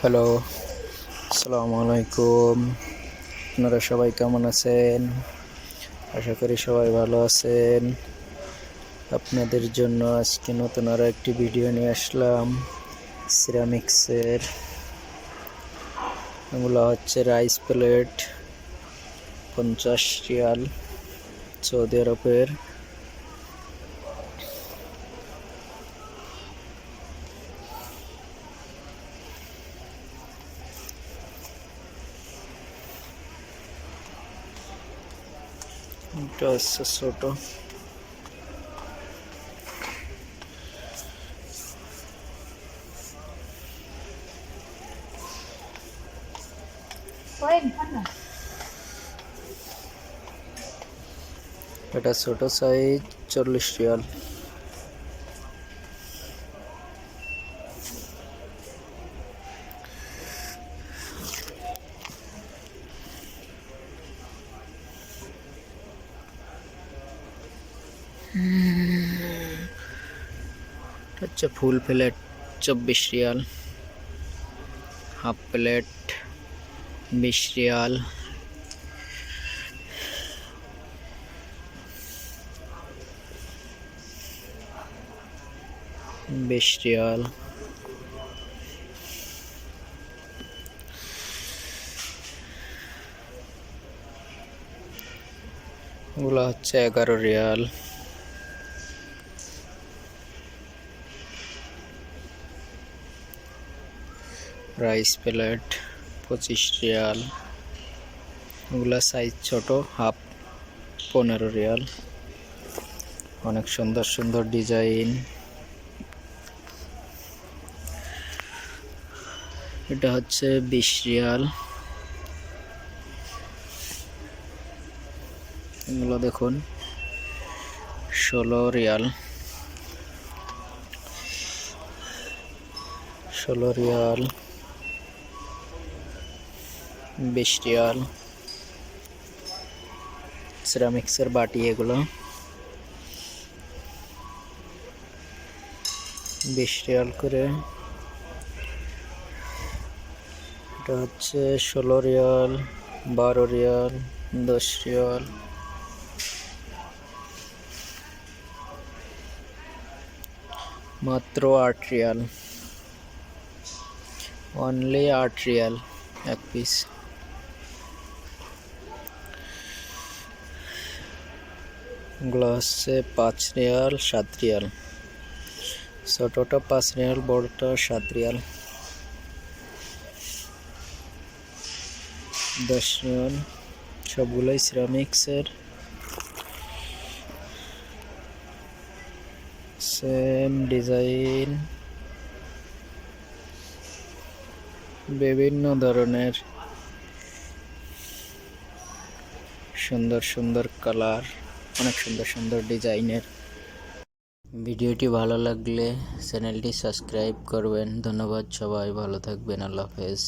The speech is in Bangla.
হ্যালো আসসালামু আলাইকুম আপনারা সবাই কেমন আছেন? আশা করি সবাই ভালো আছেন। আপনাদের জন্য আজকে নতুন আরও একটি ভিডিও নিয়ে আসলাম সিরামিক্সের এগুলো হচ্ছে রাইস প্লেট পঞ্চাশ রিয়াল সৌদি আরবের। এটা হচ্ছে ছোট। এটা ছোট সাইজ চল্লিশ রিয়াল। হচ্ছে ফুল প্লেট চব্বিশ রিয়াল, হাফ প্লেট বিশ রিয়াল। বিশ রিয়াল। ওগুলো হচ্ছে এগারো রিয়াল। রাইস প্লেট, পঁচিশ রিয়াল। ওগুলা সাইজ ছোট হাফ পনেরো রিয়াল। অনেক সুন্দর সুন্দর ডিজাইন এটা হচ্ছে বিশ রিয়াল। এগুলো দেখুন, ষোলো রিয়াল। ষোলো রিয়াল। বিশ রিয়াল সিরামিক্সের বাটি এগুলো। বিশ রিয়াল করে এটা হচ্ছে ষোলো রিয়াল, বারো রিয়াল, দশ রিয়াল। মাত্র আট রিয়াল। অনলি আট রিয়াল, এক পিস এগুলো হচ্ছে পাঁচ রিয়াল, সাত রিয়াল। ছোটোটা পাঁচ রিয়াল, বড়টা সাত রিয়াল। দশ রিয়াল। সবগুলোই সিরামিক্সের। Same design. বিভিন্ন ধরনের। সুন্দর সুন্দর কালার। অনেক সুন্দর সুন্দর ডিজাইনের। ভিডিওটি ভালো লাগলে চ্যানেলটি সাবস্ক্রাইব করবেন। ধন্যবাদ সবাই, ভালো থাকবেন, আল্লাহ হাফেজ।